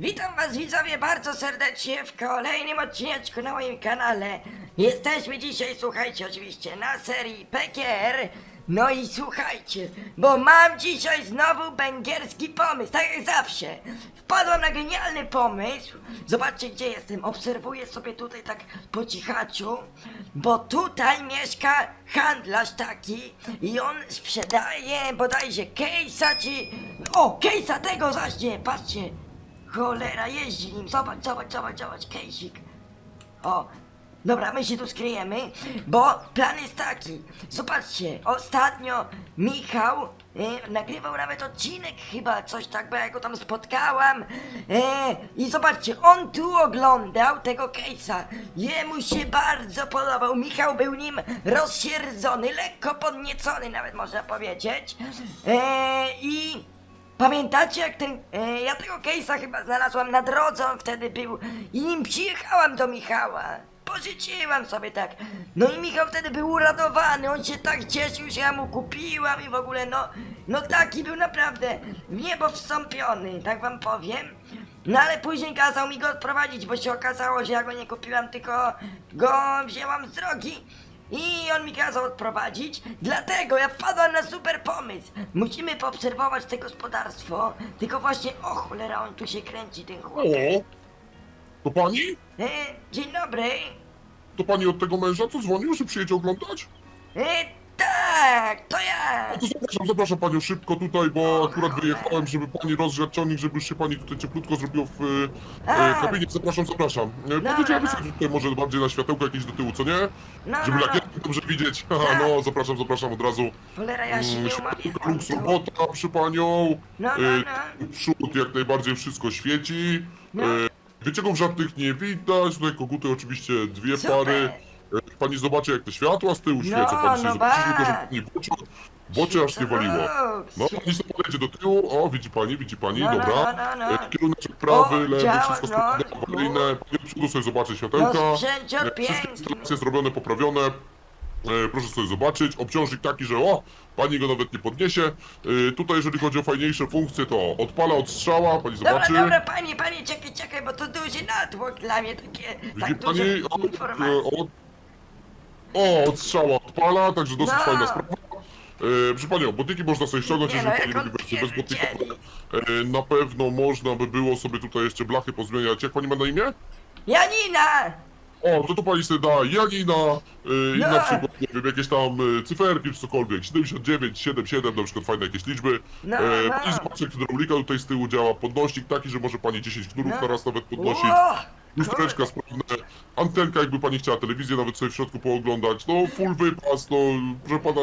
Witam was widzowie bardzo serdecznie w kolejnym odcineczku na moim kanale. Jesteśmy dzisiaj, słuchajcie, oczywiście na serii PKR. No i słuchajcie, bo mam dzisiaj znowu węgierski pomysł, tak jak zawsze. Wpadłam na genialny pomysł. Zobaczcie gdzie jestem, obserwuję sobie tutaj tak po cichaczu, bo tutaj mieszka handlarz taki i on sprzedaje bodajże case'a czy... O, case'a tego zaśnie, patrzcie. Cholera, jeździ nim, zobacz, zobacz, zobacz, zobacz, kejsik. O, dobra, my się tu skryjemy, bo plan jest taki. Zobaczcie, ostatnio Michał e, nagrywał nawet odcinek chyba, coś tak, bo ja go tam spotkałam. E, I zobaczcie, on tu oglądał tego case'a. Jemu się bardzo podobał. Michał był nim rozsierdzony, lekko podniecony nawet można powiedzieć. E, I... Pamiętacie jak ten, e, ja tego case'a chyba znalazłam na drodze, on wtedy był i nim przyjechałam do Michała. Pożyczyłam sobie tak. No i Michał wtedy był uradowany, on się tak cieszył, że ja mu kupiłam i w ogóle no, no taki był naprawdę w niebo wstąpiony, tak wam powiem. No ale później kazał mi go odprowadzić, bo się okazało, że ja go nie kupiłam, tylko go wzięłam z drogi. I on mi kazał odprowadzić, dlatego ja wpadłam na super pomysł. Musimy poobserwować te gospodarstwo. Tylko właśnie, o cholera, on tu się kręci, ten O, chłopiec. to pani? E, dzień dobry. To pani od tego męża, co dzwonił, że przyjedzie oglądać? E, tak, to ja. No to zapraszam, zapraszam panią szybko tutaj, bo akurat wyjechałem, żeby pani rozgrzać ciągnik, żeby już się pani tutaj cieplutko zrobiło w e, A. kabinie. Zapraszam, zapraszam. E, Podjedziemy no. sobie tutaj może bardziej na światełko jakieś do tyłu, co nie? No, Żeby no, lakier no. dobrze widzieć. Haha, no, zapraszam, zapraszam od razu. Cholera, ja się Mm, nie lub sobota przy panią. No, no, E, Przód jak najbardziej wszystko świeci. No. E, Wyciągów żadnych nie widać, tutaj koguty oczywiście dwie Super. pary. E, Pani zobaczy jak te światła z tyłu No, świecą, pani sobie no zobaczy, ba. tylko żeby pani bocze, bocze aż nie waliło. No, pani sobie podejdzie do tyłu, o widzi pani, widzi pani, No, no, dobra. no, no, no. E, Kierunek prawy, O, lewy, działa, wszystko no. sprawne, awaryjne. Pani przodu sobie zobaczy światełka. No, E, Wszystkie piękny. instalacje zrobione, poprawione. E, proszę sobie zobaczyć, obciążnik taki, że o, pani go nawet nie podniesie. E, tutaj jeżeli chodzi o fajniejsze funkcje, to odpala od strzała, pani Dobra, zobaczy. dobra, panie, panie, czekaj, czekaj, bo to duży natłok dla mnie, takie, Widzi tak dużo pani, o, informacji. e, od, o, od strzała odpala, także dosyć No. fajna sprawa. E, proszę panią, botiki można sobie ściągnąć, Nie, jeżeli no, pani jak lubi bez botyka. pierdzieli. E, na pewno można by było sobie tutaj jeszcze blachy pozmieniać. Jak pani ma na imię? Janina! O, to tu pani sobie da Janina y, i No. na przykład, nie wiem, jakieś tam y, cyferki czy cokolwiek, 79, 77, na przykład fajne jakieś liczby. No, e, no. Pani zobaczy, jak hydraulika tutaj z tyłu działa, podnośnik taki, że może pani 10 knurów No. naraz nawet podnosić. O, Lustereczka sprawne, antenka jakby pani chciała telewizję nawet sobie w środku pooglądać, no full wypas, no proszę pana,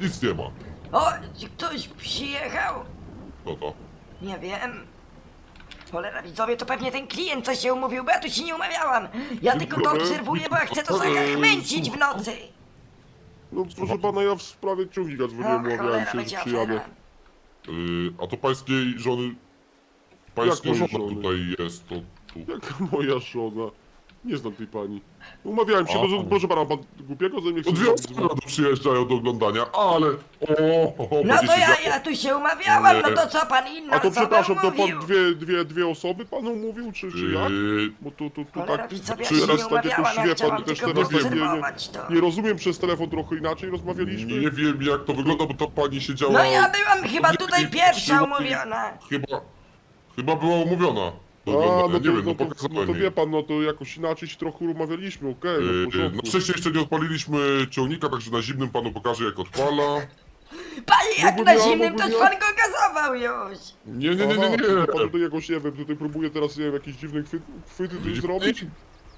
nic nie ma. O, czy ktoś przyjechał? No to. Nie wiem. Cholera widzowie, to pewnie ten klient co się umówił, bo ja tu się nie umawiałam. Ja tylko to Dobra, obserwuję, bo ja chcę to zachmęcić w nocy. No proszę pana, ja w sprawie ciągnika dzwoniłem, umawiałem się, że przyjadę. afera. Y, a to pańskiej żony, pańska żona żony? tutaj jest, to tu. Jaka moja żona? Nie znam tej pani. Umawiałem się, A. może, proszę pana, pan głupiego ze mnie To chce dwie osoby tu przyjeżdżają do oglądania, ale... O, o, o, No będzie to się ja, ja tu się umawiałam, no to co pan inna A to przepraszam, to umówił? pan dwie, dwie, dwie osoby panu mówił, czy, czy jak? Yy, Bo tu, tu, tu Cholera tak, widzowie, ja czy się raz nie tak jakoś umawiałam, ja chciałam pan, też tylko teraz nie, nie, poobserwować to. nie rozumiem przez telefon trochę inaczej rozmawialiśmy? nie wiem jak to wygląda, bo to pani siedziała... No ja byłam chyba Nie, tutaj nie, pierwsza nie, umówiona. Chyba... Chyba była umówiona do A, oglądania, no nie to, wiem, no no, to, pokazałem no to jej. wie pan, no to jakoś inaczej się trochę umawialiśmy, okej, no w Yy, porządku. Na szczęście jeszcze nie odpaliliśmy ciągnika, także na zimnym panu pokażę jak odpala. Panie, jak Mógłbym na ja, zimnym, mógłbym toż ja? pan go gazował już. Nie, nie, nie, nie, Aha, nie. to Pan tutaj jakoś, nie wiem, tutaj próbuje teraz, nie wiem, jakieś dziwne chwy, chwyty coś Widzi zrobić?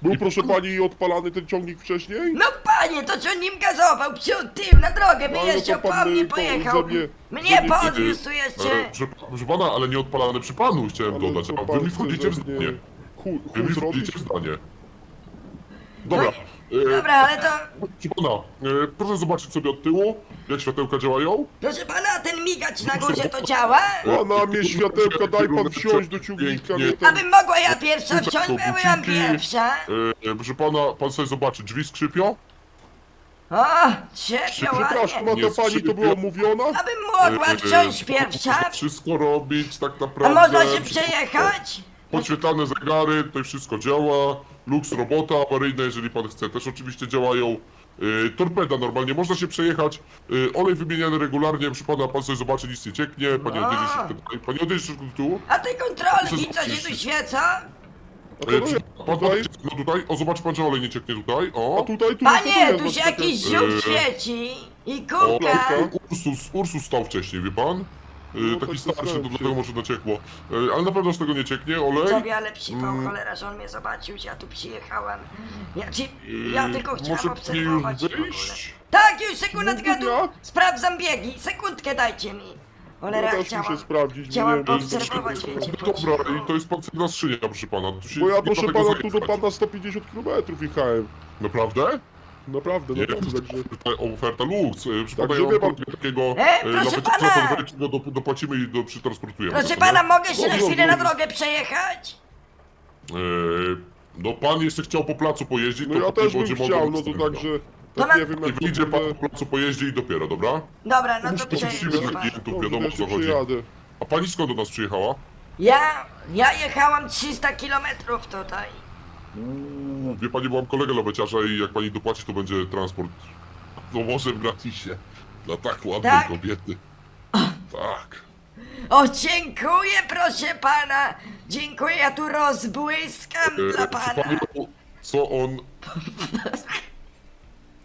Był, proszę pani, odpalany ten ciągnik wcześniej? No panie, to co nim gazował, przód, tył, na drogę No, wyjeżdżał, no to po pan, mnie y, to pojechał. ze mnie- Mnie ze mnie- podwiózł tu E, jeszcze. proszę, proszę pana, ale nie odpalane przy panu chciałem Ale dodać, to a pan wy mi wchodzicie w ze mnie zdanie. Chuj, Wy chuj mi zrobić? wchodzicie w zdanie. Dobra. No e, Dobra, ale to... Proszę pana, e, proszę zobaczyć sobie od tyłu, jak światełka działają. Proszę pana, ten migacz na górze to działa? Pana mnie światełka, daj pan wsiąść do ciągnika, nie ten... Abym mogła ja pierwsza wsiąść, bo ja byłam pierwsza. E, proszę pana, pan sobie zobaczy, drzwi skrzypią. O, trzepią Przepraszam, ładnie. a ta pani to była mówiona? Abym mogła E, wsiąść e, pierwsza. Wszystko robić tak A naprawdę. można się przejechać? podświetlane zegary, tutaj wszystko działa, lux robota awaryjne, jeżeli pan chce, też oczywiście działają. Yy, torpeda normalnie, można się przejechać, yy, olej wymieniany regularnie, przy pana pan sobie zobaczy, nic nie cieknie, pani A. odjedzie się tutaj, pani odjedzie się tu. A te kontrolki, co się tu? A Yy, no, czy, pan tutaj, no tutaj, o zobacz pan, że olej nie cieknie tutaj, a o. tutaj, tu Panie, tu się jakiś ziół świeci i O. Ursus, Ursus stał wcześniej, wie pan? No, taki tak starszy, to dlatego się. może naciekło. Yy, ale na pewno z tego nie cieknie, olej. Sobie ale przypał Mm. cholera, że on mnie zobaczył, że ja tu przyjechałem. Ja, ci, ja Yy, tylko chciałem może obserwować wyjść? Tak, już sekundkę tu sprawdzam biegi, sekundkę dajcie mi. Cholera, No chciałam, muszę sprawdzić, chciałam nie, poobserwować, wiecie, Dobra, i to jest pancerna skrzynia, proszę pana. Tu się Bo ja proszę pana tu do pana 150 km jechałem. Naprawdę? Naprawdę, Nie, to naprawdę, także... oferta, oferta lux. Ja wie mam pan- takiego E, proszę pana! do, dopłacimy i do, przytransportujemy. Proszę pana, nie? mogę się na Dobrze, chwilę na dobrze. drogę przejechać? Yy, no pan jeszcze chciał po placu pojeździć, No to ja też bym będzie chciał, no to także... To Tak na- nie wiem I jak to wyjdzie pan po placu pojeździ i dopiero, dobra? Dobra, no to Musimy przejedzie dla pan. Dobrze, wiadomo o co chodzi. przyjadę. A pani skąd do nas przyjechała? Ja, ja jechałam 300 kilometrów tutaj. Uuu, wie pani, bo mam kolegę laweciarza i jak pani dopłaci, to będzie transport no może w gratisie. Dla tak ładnej Tak? kobiety. Tak. O, dziękuję, proszę pana. Dziękuję, ja tu rozbłyskam E, dla proszę pana. panią, co on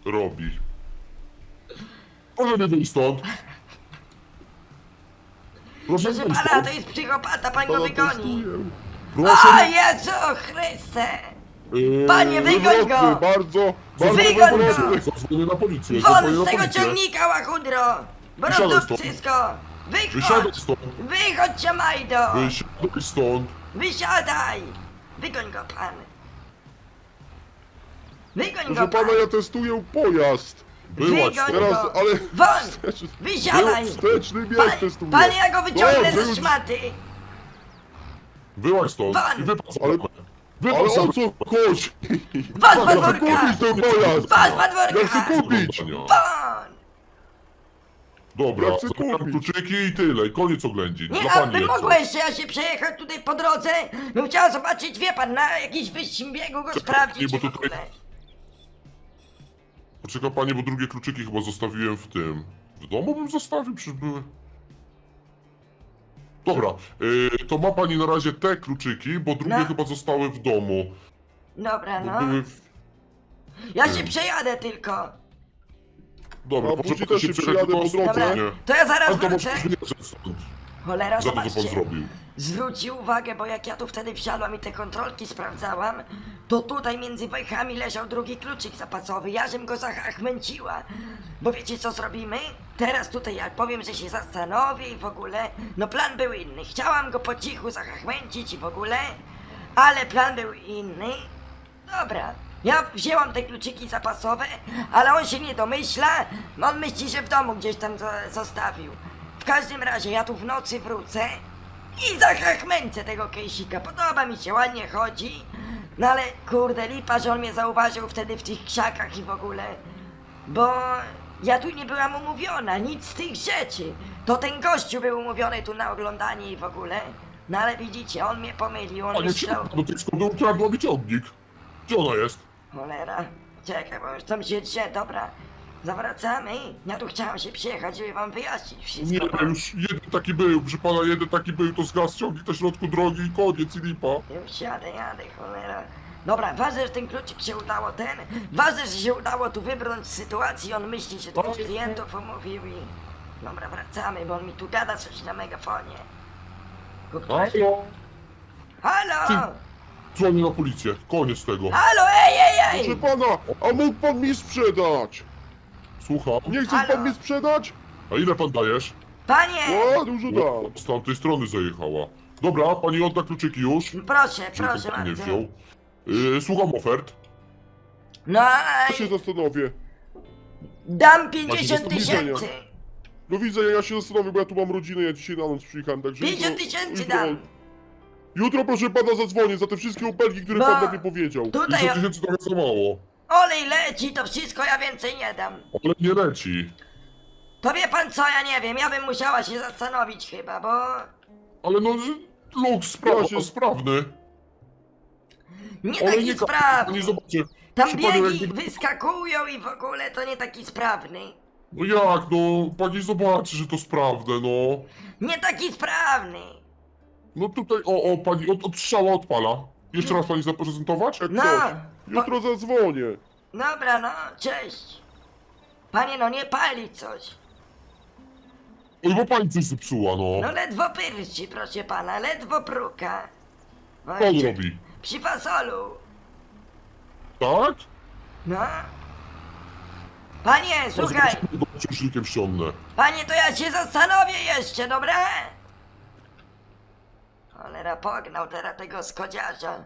robi? Proszę mi wyjść stąd. Proszę Proszę wyjść pana, stąd. to jest psychopata, pan go wygoni. testuję. Proszę O. Jezu Chryste! Eee, Panie, wygoń Wywrotny, go! bardzo, bardzo Wygoń go! wywrotny. Zadzwonię na policję, zadzwonię Won na z tego policję. ciągnika, łachudro! Bo Wysiadaj rozdób stąd. wszystko! Wychodź! Wysiadaj stąd. Wychodź, Jamajdo! Wysiadaj stąd. Wysiadaj! Wygoń go pan! Wygoń Proszę go pan! pana, ja testuję pojazd. Wyłaź Wygoń stąd. Teraz, go! ale... Won! Wysiadaj! Wsteczny bieg Pan, testuję. panie, ja go wyciągnę Dobrze, ze już- szmaty! Wyłaź stąd Won! i wypadł Ale- Za o co z Ja chcę podwórka! kupić ten pojazd! Z Ja chcę podwórka! kupić! Won! Dobra, Ja chcę zabieram kupić. kluczyki i tyle, i koniec oględzin. Nie, Dla a pani coś. jeszcze ja się przejechać tutaj po drodze? Bym chciała zobaczyć, wie pan, na jakiś wyścig biegu go sprawdzić bo w tutaj- ogóle. Poczeka pani, bo drugie kluczyki chyba zostawiłem w tym. W domu bym zostawił, przecież były. Dobra, yy, to ma pani na razie te kluczyki, bo drugie No. chyba zostały w domu. Dobra, Bo no. były w... Ja się przejadę tylko. Dobra, A proszę później też się do po drodze. Dobra, Nie. to ja zaraz Pan to wrócę. może wyjeżdżać stąd, Cholera, za to, co pan zobaczcie. zrobił. Zwróćcie uwagę, bo jak ja tu wtedy wsiadłam i te kontrolki sprawdzałam, to tutaj między wejchami leżał drugi kluczyk zapasowy. Ja żem go zachachmęciła. Bo wiecie co zrobimy? Teraz tutaj jak powiem, że się zastanowię i w ogóle, no plan był inny. Chciałam go po cichu zachachmęcić i w ogóle, ale plan był inny. Dobra, ja wzięłam te kluczyki zapasowe, ale on się nie domyśla. On myśli, że w domu gdzieś tam zo- zostawił. W każdym razie ja tu w nocy wrócę i zachachmęcę tego kejsika. Podoba mi się, ładnie chodzi. No ale kurde, lipa, że on mnie zauważył wtedy w tych krzakach i w ogóle. Bo ja tu nie byłam umówiona, nic z tych rzeczy. To ten gościu był umówiony tu na oglądanie i w ogóle. No ale widzicie, on mnie pomylił, on Panie, myślał... do tej skąd ukradła mi ciągnik. Gdzie ona jest? Cholera, czekaj, bo już tam się drze, dobra. Zawracamy. Ja tu chciałam się przyjechać, żeby wam wyjaśnić wszystko. Nie, bo- już jeden taki był, proszę pana, jeden taki był, to zgasł ciągnik na środku drogi i koniec i lipa. Już jadę, jadę, cholera. Dobra, ważne, że ten kluczyk się udało ten. Ważne, że się udało tu wybrnąć z sytuacji. On myśli, że dwóch klientów umówił i... Dobra, wracamy, bo on mi tu gada coś na megafonie. Halo? Halo! Dzwonię na policję, koniec tego. Halo, ej, ej, Proszę ej! pana, a mógł pan mi sprzedać? Słucham. Nie chcesz Halo? pan mi sprzedać? A ile pan dajesz? Panie! O, dużo dam. Z tamtej strony zajechała. Dobra, pani odda kluczyki już. Proszę, Żeby proszę pan nie bardzo. wziął. Yy, słucham ofert. No, Ja się zastanowię. dam 50 do widzenia. tysięcy. Do widzenia, ja się zastanowię, bo ja tu mam rodzinę, ja dzisiaj na noc przyjechałem, także... 50 jutro- tysięcy jutro- dam. Jutro proszę pana zadzwonię za te wszystkie opelki, które Bo- pan nam nie powiedział. Tutaj 50 tysięcy to jest za mało. Olej leci, to wszystko ja więcej nie dam. Ale nie leci. To wie pan co, ja nie wiem, ja bym musiała się zastanowić chyba, bo... Ale no, Lux, sprawa, Ja się- sprawny. Nie taki Olejnika, sprawny. nie zobaczy. Tam biegi jakby- wyskakują i w ogóle to nie taki sprawny. No jak, no, pani zobaczy, że to sprawne, no. Nie taki sprawny. No tutaj, o, o, pani od, od strzała odpala. Jeszcze raz pani zaprezentować? Jak No, coś? Jutro zadzwonię. dobra, no, cześć. Panie, no nie pali coś. Oj, bo pani coś zepsuła, no. No ledwo pyrci, proszę pana, ledwo pruka. Co on Ojcze, robi? Przy fasolu. Tak? No. Panie, słuchaj, Go ciężnikiem ściągnę. panie, to ja się zastanowię jeszcze, dobra? Cholera, pognał teraz tego skodziarza.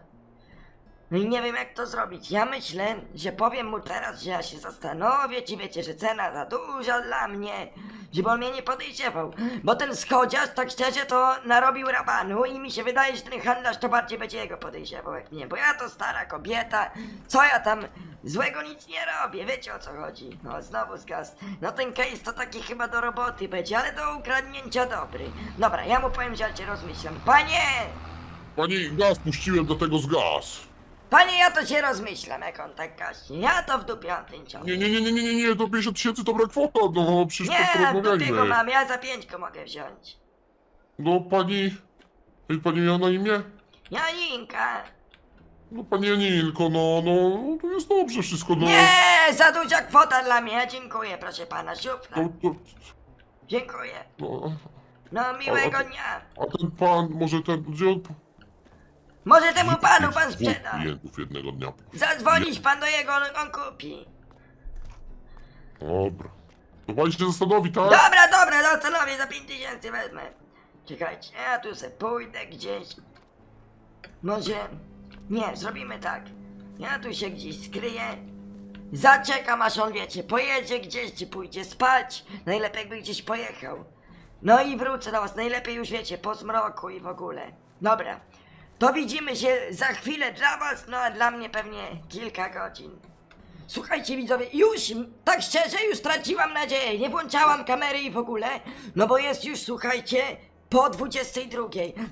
No nie wiem jak to zrobić. Ja myślę, że powiem mu teraz, że ja się zastanowię, czy wiecie, że cena za duża dla mnie, żeby on mnie nie podejrzewał. Bo ten skodziarz, tak szczerze, to narobił rabanu i mi się wydaje, że ten handlarz to bardziej będzie jego podejrzewał jak mnie. Bo ja to stara kobieta, co ja tam złego nic nie robię, wiecie o co chodzi. No znowu zgasł. No ten case to taki chyba do roboty będzie, ale do ukradnięcia dobry. Dobra, ja mu powiem, że ja cię rozmyślam. Panie! Pani gaz puściłem do tego z gaz. Panie, ja to się rozmyślam, jak on tak gaśnie. Ja to w dupie mam ten ciąg. Nie, nie, nie, nie, nie, nie, nie, to 50 tysięcy dobra kwota, no przecież to Nie, w dupie go porozmawiajmy. mam, ja za pięć go mogę wziąć. No pani, jak pani miała na imię? Janinka! No pani Janinko, no, no, no to jest dobrze wszystko, no. Nie, za duża kwota dla mnie, dziękuję, proszę pana, siupna. No, to, Dziękuję. no, No, miłego a- dnia. a ten pan, może ten, gdzie on... Może temu panu pan sprzeda. klientów jednego dnia. Zadzwonić pan do jego, on, on kupi. Dobra. To pani się zastanowi, tak? Dobra, dobra, zastanowię, za pięć tysięcy wezmę. Czekajcie, ja tu se pójdę gdzieś. Może... Nie, zrobimy tak. Ja tu się gdzieś skryję. Zaczekam aż on wiecie, pojedzie gdzieś, czy pójdzie spać. Najlepiej jakby gdzieś pojechał. No i wrócę do was, najlepiej już wiecie, po zmroku i w ogóle. Dobra, to widzimy się za chwilę dla was, no a dla mnie pewnie kilka godzin. Słuchajcie widzowie, już, tak szczerze, już straciłam nadzieję, nie włączałam kamery i w ogóle, no bo jest już, słuchajcie, po 22.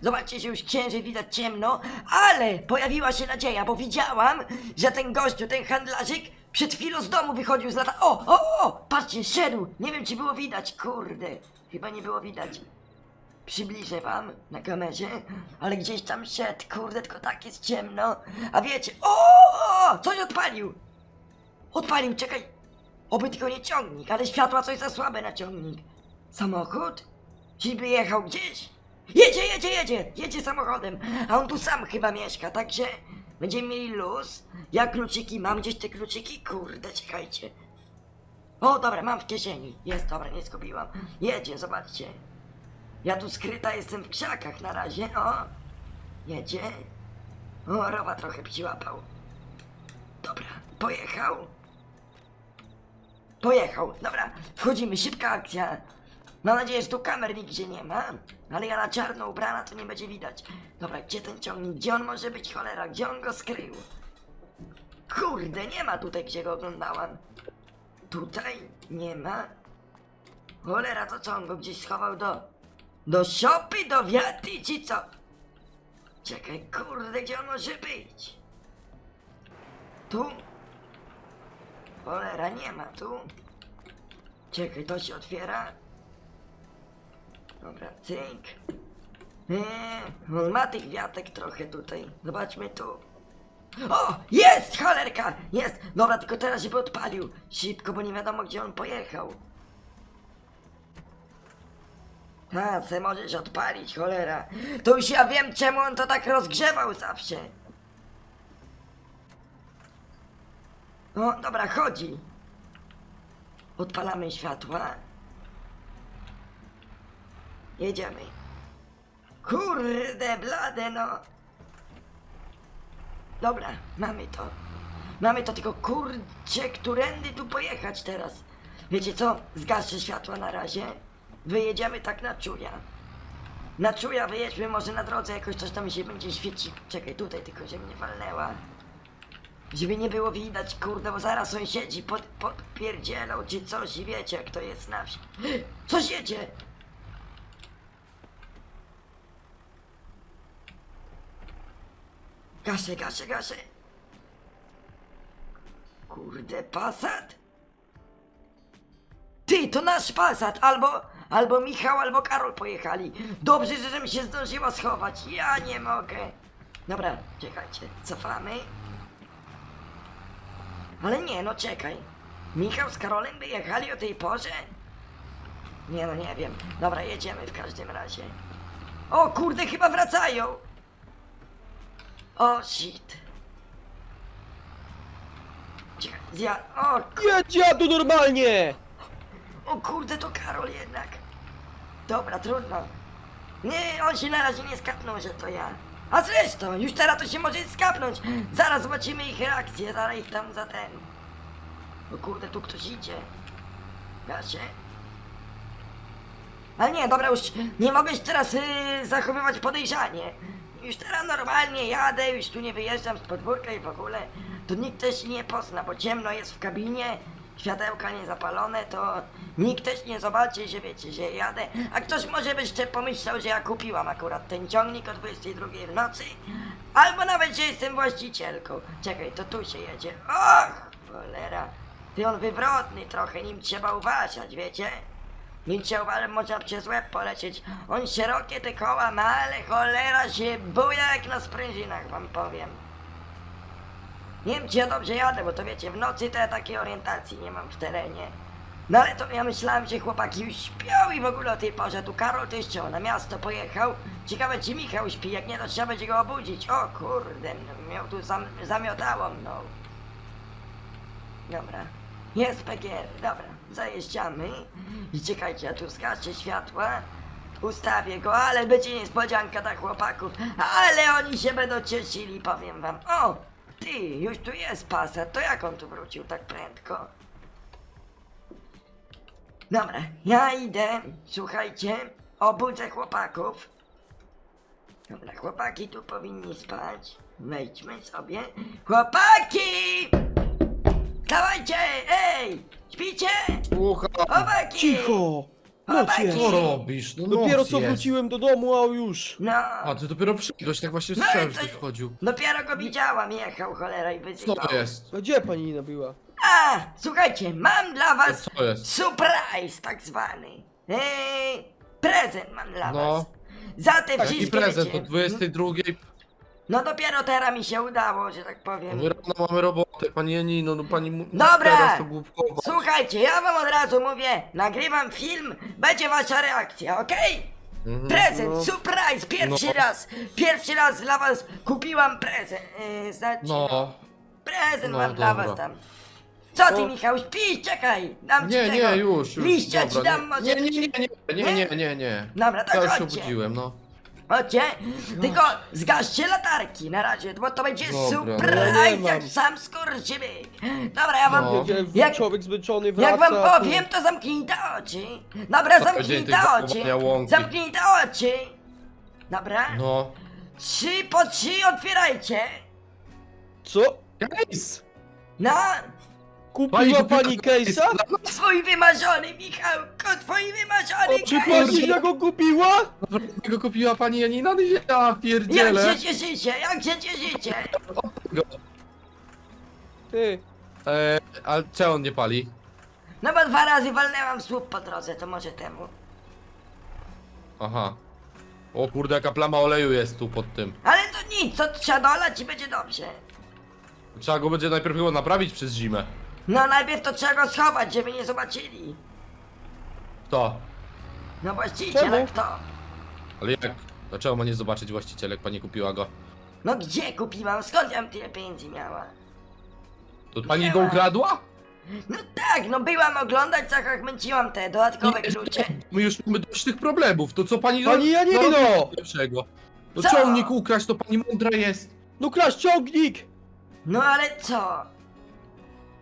Zobaczcie, że już księży widać ciemno, ale pojawiła się nadzieja, bo widziałam, że ten gościu, ten handlarzyk przed chwilą z domu wychodził z lata... O, o, o, patrzcie, szedł, nie wiem czy było widać, kurde, chyba nie było widać. Przybliżę wam na kamerze, ale gdzieś tam szedł, kurde, tylko tak jest ciemno, a wiecie, o, coś odpalił. Odpalił, czekaj! Oby tylko nie ciągnik, ale światła coś za słabe na ciągnik. Samochód? Czyżby jechał gdzieś? Jedzie, jedzie, jedzie! Jedzie samochodem, a on tu sam chyba mieszka, także będziemy mieli luz. Ja kluczyki mam, gdzieś te kluczyki? Kurde, czekajcie. O, dobra, mam w kieszeni. Jest, dobra, nie zgubiłam. Jedzie, zobaczcie. Ja tu skryta jestem w krzakach na razie, o. Jedzie. O, rowa trochę przyłapał. Dobra, pojechał. Pojechał, dobra, wchodzimy, szybka akcja. Mam nadzieję, że tu kamer nigdzie nie ma, ale ja na czarno ubrana to nie będzie widać. Dobra, gdzie ten ciągnik? Gdzie on może być, cholera? Gdzie on go skrył? Kurde, nie ma tutaj, gdzie go oglądałam. Tutaj nie ma. Cholera, to co on go gdzieś schował do... Do szopy, do wiaty, czy co? Czekaj, kurde, gdzie on może być? Tu? Cholera, nie ma tu. Czekaj, to się otwiera. Dobra, cyk. Eee, on ma tych wiatek trochę tutaj. Zobaczmy tu. O! Jest! Cholerka! Jest! Dobra, tylko teraz żeby odpalił. Szybko, bo nie wiadomo gdzie on pojechał. A, se możesz odpalić, cholera. To już ja wiem czemu on to tak rozgrzewał zawsze. No, dobra, chodzi. Odpalamy światła. Jedziemy. Kurde, blade, no. Dobra, mamy to. Mamy to, tylko kurczę, którędy tu pojechać teraz? Wiecie co? Zgaszę światła na razie. Wyjedziemy tak na czuja. Na czuja wyjedźmy, może na drodze jakoś coś tam się będzie świecić. Czekaj, tutaj tylko, żeby nie walnęła. Żeby nie było widać, kurde, bo zaraz sąsiedzi pod, podpierdzielą czy coś i wiecie jak to jest na wsi. Coś jedzie! Gaszę, gaszę, gaszę. Kurde, Passat? Ty, to nasz Passat! Albo, albo Michał, albo Karol pojechali. Dobrze, że żebym się zdążyła schować. Ja nie mogę. Dobra, czekajcie, cofamy. Ale nie, no czekaj. Michał z Karolem wyjechali o tej porze? Nie no, nie wiem. Dobra, jedziemy w każdym razie. O kurde, chyba wracają! O shit. Czekaj, zja... O, ku- Jedź ja tu normalnie! o kurde, to Karol jednak. Dobra, trudno. Nie, on się na razie nie skapnął, że to ja. A zresztą, już teraz to się może skapnąć. Zaraz zobaczymy ich reakcję, zaraz ich tam za ten. O kurde, tu ktoś idzie. Gasie. Ale nie, dobra, już nie mogę się teraz yy, zachowywać podejrzanie. Już teraz normalnie jadę, już tu nie wyjeżdżam z podwórka i w ogóle. To nikt też nie pozna, bo ciemno jest w kabinie, światełka nie zapalone, to nikt też nie zobaczy, że wiecie, że jadę. A ktoś może by jeszcze pomyślał, że ja kupiłam akurat ten ciągnik o 22 w nocy. Albo nawet, że jestem właścicielką. Czekaj, to tu się jedzie. Och, cholera. Ty on wywrotny trochę, nim trzeba uważać, wiecie? Nim trzeba uważać, można przez łeb polecieć. On szerokie te koła ma, ale cholera się buja jak na sprężynach, wam powiem. Nie wiem, czy ja dobrze jadę, bo to wiecie, w nocy to ja takiej orientacji nie mam w terenie. No ale to ja myślałem, że chłopaki już śpią i w ogóle o tej porze. Tu Karol to jeszcze na miasto pojechał. Ciekawe, czy Michał śpi, jak nie, to trzeba będzie go obudzić. O kurde, no, miał tu zam zamiotało mną. Dobra. Jest PGR, dobra, zajeżdżamy. I czekajcie, ja tu zgaszę światła. Ustawię go, ale będzie niespodzianka dla chłopaków. Ale oni się będą cieszyli, powiem wam. O, ty, już tu jest pasat, to jak on tu wrócił tak prędko? Dobra, ja idę, słuchajcie, obudzę chłopaków. Dobra, chłopaki tu powinni spać. Wejdźmy sobie. Chłopaki! Dawajcie, ej! Śpicie? Słucham. Chłopaki! Cicho! Jest! Co robisz? No Dopiero noc co jest. wróciłem do domu, a już! No, A ty dopiero przyszedłeś, tak właśnie No i słyszałem, że to- ty wchodził. dopiero go widziałam, jechał cholera i Co wyzywał. to jest? A gdzie pani Nina była? A, słuchajcie, mam dla was Co jest? surprise tak zwany. Ej, prezent mam dla No. was. Za te wszystkie Jaki prezent? wiecie, O 22. No dopiero teraz mi się udało, że tak powiem. My rano mamy robotę, pani Janino, no pani mu... Dobra. Teraz to głupkowa. Słuchajcie, ja wam od razu mówię, nagrywam film, będzie wasza reakcja, okej? Mhm. Prezent, No. surprise, pierwszy No. raz, pierwszy raz dla was kupiłam prezent, yy, znaczy, No. prezent No, mam dla dobra. was tam. Co ty No. Michał, śpisz, czekaj, dam ci Nie, tego. nie, już, już. Liścia ci dam, może nie, nie, ci- nie, nie, nie, nie, nie, nie. Dobra, to Ja już się chodźcie. obudziłem, no. Chodźcie, tylko zgaście latarki na razie, bo to będzie Dobra. surprise Ja nie jak mam. sam skurczybyk. Dobra, ja wam, No. Jak, jak, człowiek zmęczony wraca... jak wam to- powiem, to zamknijcie oczy. Dobra, To zamknijcie będzie oczy. zachowania łąki. Zamknijcie oczy. Dobra, No. trzy po trzy otwierajcie. Co? Case! No, Kupiła pani case'a? twój wymarzony, Michałko, twój wymarzony czy pani Nina go kupiła? Go kupiła pani Janina? No ja Jak pierdzielę. się cieszycie, jak się cieszycie? Ty, E, ale czemu on nie pali? No bo dwa razy walnęłam słup po drodze, to może temu. Aha. O kurde, jaka plama oleju jest tu pod tym. Ale to nic, to trzeba dolać i będzie dobrze. Trzeba go będzie najpierw chyba naprawić przez zimę. No najpierw to trzeba go schować, żeby nie zobaczyli. Kto? No właściciel, a kto? Ale jak? Dlaczego ma nie zobaczyć właściciel, jak pani kupiła go? No gdzie kupiłam? Skąd ja bym tyle pieniędzy miała? To pani go ukradła? No tak, no byłam oglądać, tak jak męciłam te dodatkowe klucze. My już mamy dość tych problemów, to co pani... Pani Janino! narobi Lepszego. No Co? ciągnik ukraść, to pani mądra jest. no kraść ciągnik! No ale co?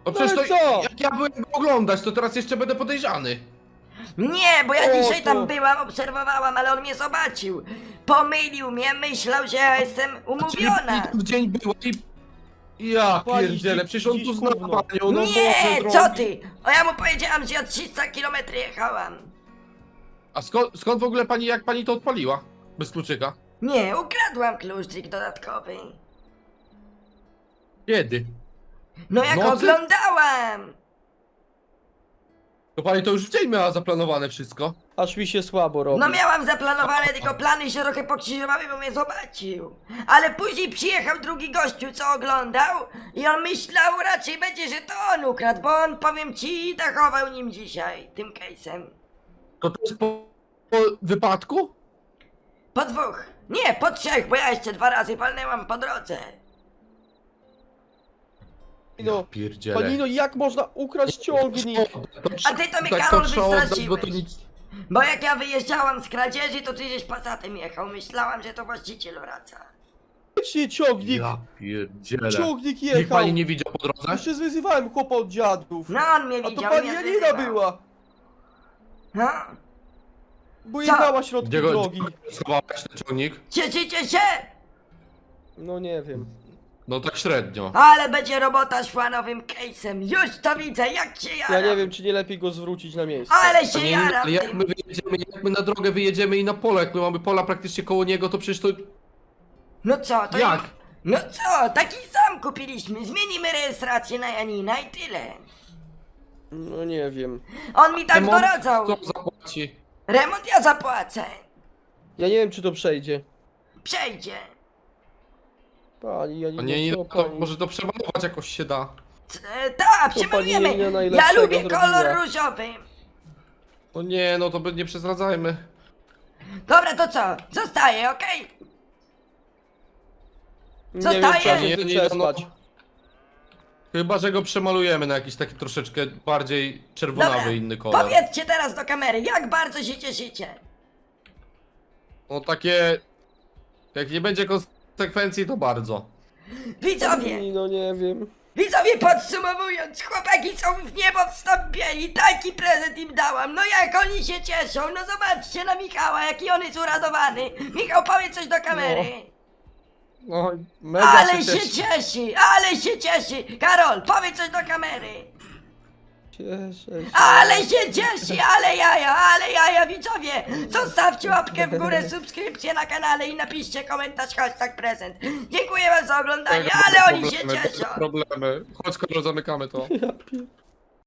No przecież ale to, co? jak ja byłem go oglądać, to teraz jeszcze będę podejrzany. Nie, bo ja O, dzisiaj to- tam byłam, obserwowałam, ale on mnie zobaczył. Pomylił mnie, myślał, że ja jestem Czyli umówiona. w dzień była i... Ja Pani pierdzielę, przecież on tu dziś zna gówno. panią, no Nie, Boże co drogi. ty? O ja mu powiedziałam, że ja 300 km jechałam. A skąd, skąd w ogóle pani, jak pani to odpaliła? Bez kluczyka? Nie, ukradłam kluczyk dodatkowy. Kiedy? No jak nocy? oglądałam! To pani to już w dzień miała zaplanowane wszystko. Aż mi się słabo robi. No miałam zaplanowane, tylko plany się trochę pokrzyżowały, bo mnie zobaczył. Ale później przyjechał drugi gościu, co oglądał i on myślał raczej będzie, że to on ukradł, bo on, powiem ci, dachował nim dzisiaj, tym case'em. To to jest po, po wypadku? Po dwóch. Nie, po trzech, bo ja jeszcze dwa razy palnęłam po drodze. No, Pierdziele. panino, jak można ukraść ciągnik? A ty to mnie, tak, Karol, wystraszyłeś. bo to nic... Bo jak ja wyjeżdżałam z kradzieży, to ty żeś pasatem jechał. Myślałam, że to właściciel wraca. Faktycznie ciągnik! Ja pierdziele. Ciągnik Nikt jechał! pani nie widział po drodze? Jeszcze wyzywałem chłopa od dziadów. No on mnie A to widział pani mnie Janina była! No, Bo Co? jechała środkiem Gdzie go drogi. gdzie schowałaś ten ciągnik? cieszycie się? No nie wiem. No tak średnio. Ale będzie robota szła nowym case'em. Już to widzę, jak się jaram. Ja nie wiem, czy nie lepiej go zwrócić na miejsce. Ale się Nie, jaram. ale jak my wyjedziemy, jak my na drogę wyjedziemy i na pole, jak my mamy pola praktycznie koło niego, to przecież to... No co, to Jak? No co, taki sam kupiliśmy. Zmienimy rejestrację na Janina i tyle. No nie wiem. On mi tak Remont doradzał. Kto zapłaci? Remont ja zapłacę. Ja nie wiem, czy to przejdzie. Przejdzie. Pani Janina, A nie, nie, co to pani? może to przemalować jakoś się da. Tak, To przemalujemy. pani Janina Ja najlepszego lubię zrobiła. kolor różowy. No nie, no to by nie przesadzajmy. Dobra, to co? Zostaje, okej? Nie Co wiem, staje? trzeba Nie, się nie, no, przespać. Chyba, że go przemalujemy na jakiś taki troszeczkę bardziej czerwonawy Dobra, inny kolor. powiedzcie teraz do kamery, jak bardzo się cieszycie. No takie... Jak nie będzie konsekwencji, to bardzo. Widzowie, No nie wiem. widzowie podsumowując, chłopaki są w niebo wstąpieni, taki prezent im dałam, no jak oni się cieszą, no zobaczcie na Michała, jaki on jest uradowany. Michał, powiedz coś do kamery. No, mega Ale się się cieszę. cieszy, ale się cieszy. Karol, powiedz coś do kamery. Cieszę się. Ale się cieszy, ale jaja, ale jaja, widzowie! Zostawcie łapkę w górę, subskrypcję na kanale i napiszcie komentarz hashtag prezent. Dziękuję wam za oglądanie, ale oni się problemy, cieszą. Problemy. Chodź, kolor, zamykamy to. Ja pier...